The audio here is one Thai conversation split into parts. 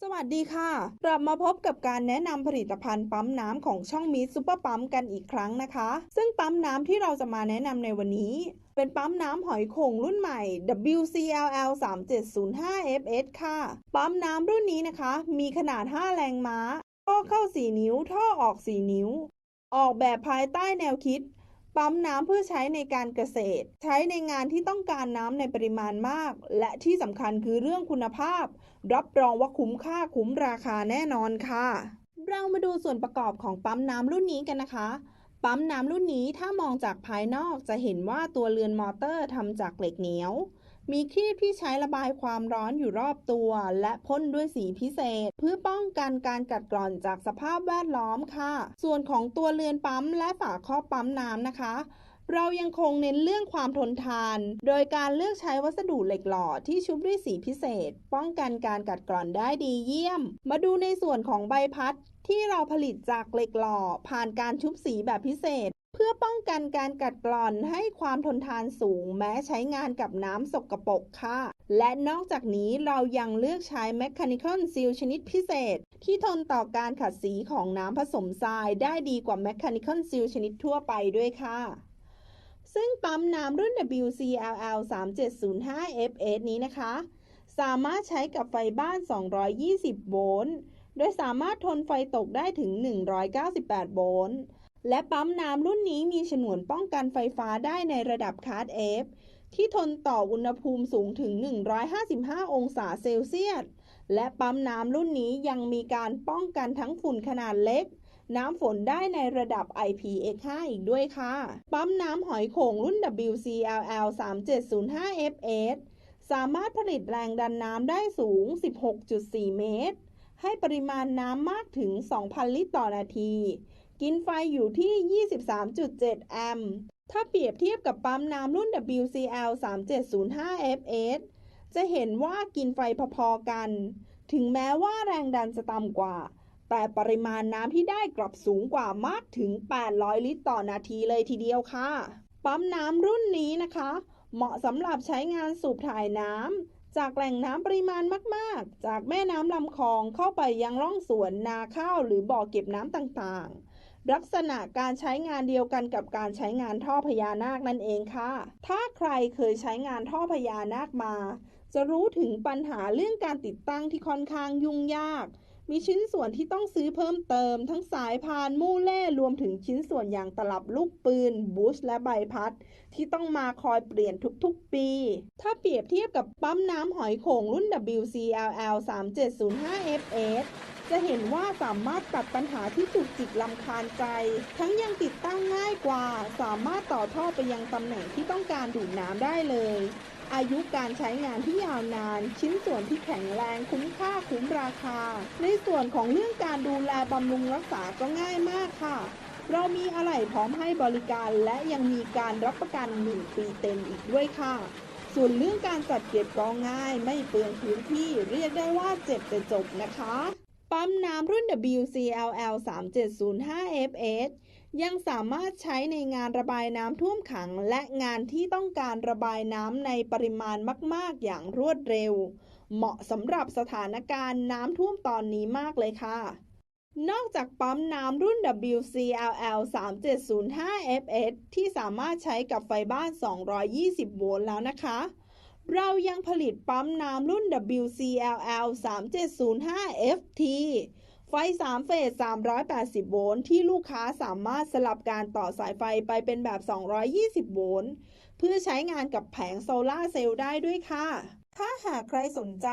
สวัสดีค่ะ กลับมาพบกับการแนะนำผลิตภัณฑ์ปั๊มน้ำของช่องมิตรซูเปอร์ปั๊มกันอีกครั้งนะคะ ซึ่งปั๊มน้ำที่เราจะมาแนะนำในวันนี้ เป็นปั๊มน้ำหอยโข่งรุ่นใหม่ WCLL 3705 FS ค่ะ ปั๊มน้ำรุ่นนี้นะคะ มีขนาด 5 แรงม้าท่อเข้า 4 นิ้ว ท่อออก 4 นิ้ว ออกแบบภายใต้แนวคิด ปั๊มน้ำเพื่อใช้ในการเกษตร ใช้ในงานที่ต้องการน้ำในปริมาณมาก และที่สำคัญคือเรื่องคุณภาพ รับรองว่าคุ้มค่าคุ้มราคาแน่นอนค่ะ เรามาดูส่วนประกอบของปั๊มน้ำรุ่นนี้กันนะคะปั๊มน้ำรุ่นนี้ถ้ามองจากภายนอกจะเห็นว่าตัวเรือนมอเตอร์ทำจากเหล็กเหนียว มีครีบที่ใช้ระบายความร้อนอยู่รอบตัว และพ่นด้วยสีพิเศษ เพื่อป้องกันการกัดกร่อนจากสภาพแวดล้อมค่ะ ส่วนของตัวเรือนปั๊มและฝาครอบปั๊มน้ำนะคะเรายังคงเน้นเรื่องความทนทาน โดยการเลือกใช้วัสดุเหล็กหล่อที่ชุบด้วยสีพิเศษ ป้องกันการกัดกร่อนได้ดีเยี่ยม มาดูในส่วนของใบพัดที่เราผลิตจากเหล็กหล่อผ่านการชุบสีแบบพิเศษ เพื่อป้องกันการกัดกร่อนให้ความทนทานสูงแม้ใช้งานกับน้ำสกปรกค่ะ และนอกจากนี้เรายังเลือกใช้ Mechanical Seal ชนิดพิเศษ ที่ทนต่อการขัดสีของน้ำผสมทรายได้ดีกว่า Mechanical Seal ชนิดทั่วไปด้วยค่ะซึ่งปั๊มน้ำรุ่น WCLL 3705 FS นี้นะคะ สามารถใช้กับไฟบ้าน 220 โวลต์ โดยสามารถทนไฟตกได้ถึง 198 โวลต์ และปั๊มน้ำรุ่นนี้มีฉนวนป้องกันไฟฟ้าได้ในระดับคาร์ดเอฟที่ทนต่ออุณหภูมิสูงถึง 155 องศาเซลเซียส และปั๊มน้ำรุ่นนี้ยังมีการป้องกันทั้งฝุ่นขนาดเล็ก น้ำฝนได้ในระดับ IPX5 อีกด้วยค่ะ ปั๊มน้ำหอยโข่งรุ่น WCLL 3705 FS สามารถผลิตแรงดันน้ำได้สูง 16.4 เมตร ให้ปริมาณน้ำมากถึง 2,000 ลิตรต่อนาที กินไฟอยู่ที่ 23.7 แอมป์ ถ้าเปรียบเทียบกับปั๊มน้ำรุ่น WCL 3705 FS จะเห็นว่ากินไฟพอๆกัน ถึงแม้ว่าแรงดันจะต่ำกว่า แต่ปริมาณน้ำที่ได้กลับสูงกว่ามากถึง 800 ลิตรต่อนาทีเลยทีเดียวค่ะ ปั๊มน้ำรุ่นนี้นะคะ เหมาะสำหรับใช้งานสูบถ่ายน้ำจากแหล่งน้ำปริมาณมาก ๆ จากแม่น้ำลำคลองเข้าไปยังร่องสวนนาข้าวหรือบ่อเก็บน้ำต่างๆ ลักษณะการใช้งานเดียวกันกับการใช้งานท่อพญานาคนั่นเองค่ะ ถ้าใครเคยใช้งานท่อพญานาคมา จะรู้ถึงปัญหาเรื่องการติดตั้งที่ค่อนข้างยุ่งยาก มีชิ้นส่วนที่ต้องซื้อเพิ่มเติม ทั้งสายพานมู่เล่รวมถึงชิ้นส่วนอย่างตลับลูกปืน บูชและใบพัด ที่ต้องมาคอยเปลี่ยนทุกๆปี ถ้าเปรียบเทียบกับปั๊มน้ำหอยโข่งรุ่น WCLL 3705 FS จะเห็นว่าสามารถตัดปัญหาที่จุกจิกลำคาญใจ ทั้งยังติดตั้งง่ายกว่า สามารถต่อท่อไปยังตำแหน่งที่ต้องการดูดน้ำได้เลย อายุการใช้งานที่ยาวนาน ชิ้นส่วนที่แข็งแรงคุ้มค่าคุ้มราคา ในส่วนของเรื่องการดูแลบำรุงรักษาก็ง่ายมากค่ะ เรามีอะไหล่พร้อมให้บริการและยังมีการรับประกัน 1 ปีเต็มอีกด้วยค่ะ ส่วนเรื่องการจัดเก็บก็ง่าย ไม่เปลืองพื้นที่เรียกได้ว่าเจ็บแต่จบนะคะ ปั๊มน้ำรุ่น WCLL 3705 FS ยังสามารถใช้ในงานระบายน้ำท่วมขัง และงานที่ต้องการระบายน้ำในปริมาณมาก ๆ อย่างรวดเร็ว เหมาะสำหรับสถานการณ์น้ำท่วมตอนนี้มากเลยค่ะ นอกจากปั๊มน้ำรุ่น WCLL 3705 FS ที่สามารถใช้กับไฟบ้าน 220 โวลต์แล้วนะคะ เรายังผลิตปั๊มน้ำรุ่น WCLL 3705 FT ไฟ 3 เฟส 380 โวลต์ ที่ลูกค้าสามารถสลับการต่อสายไฟไปเป็นแบบ 220 โวลต์ เพื่อใช้งานกับแผงโซลาร์เซลล์ได้ด้วยค่ะ ถ้าหากใครสนใจ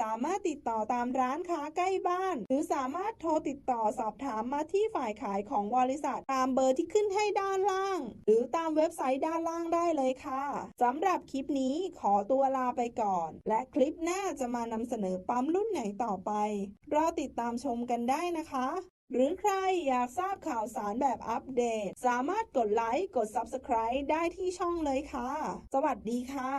สามารถติดต่อตามร้านค้าใกล้บ้าน หรือสามารถโทรติดต่อสอบถามมาที่ฝ่ายขายของบริษัท ตามเบอร์ที่ขึ้นให้ด้านล่าง หรือตามเว็บไซต์ด้านล่างได้เลยค่ะสำหรับคลิปนี้ขอตัวลาไปก่อน และคลิปหน้าจะมานำเสนอปั๊มรุ่นไหนต่อไป รอติดตามชมกันได้นะคะหรือใครอยากทราบข่าวสารแบบอัปเดต สามารถกดไลค์ กด Subscribe ได้ที่ช่องเลยค่ะ สวัสดีค่ะ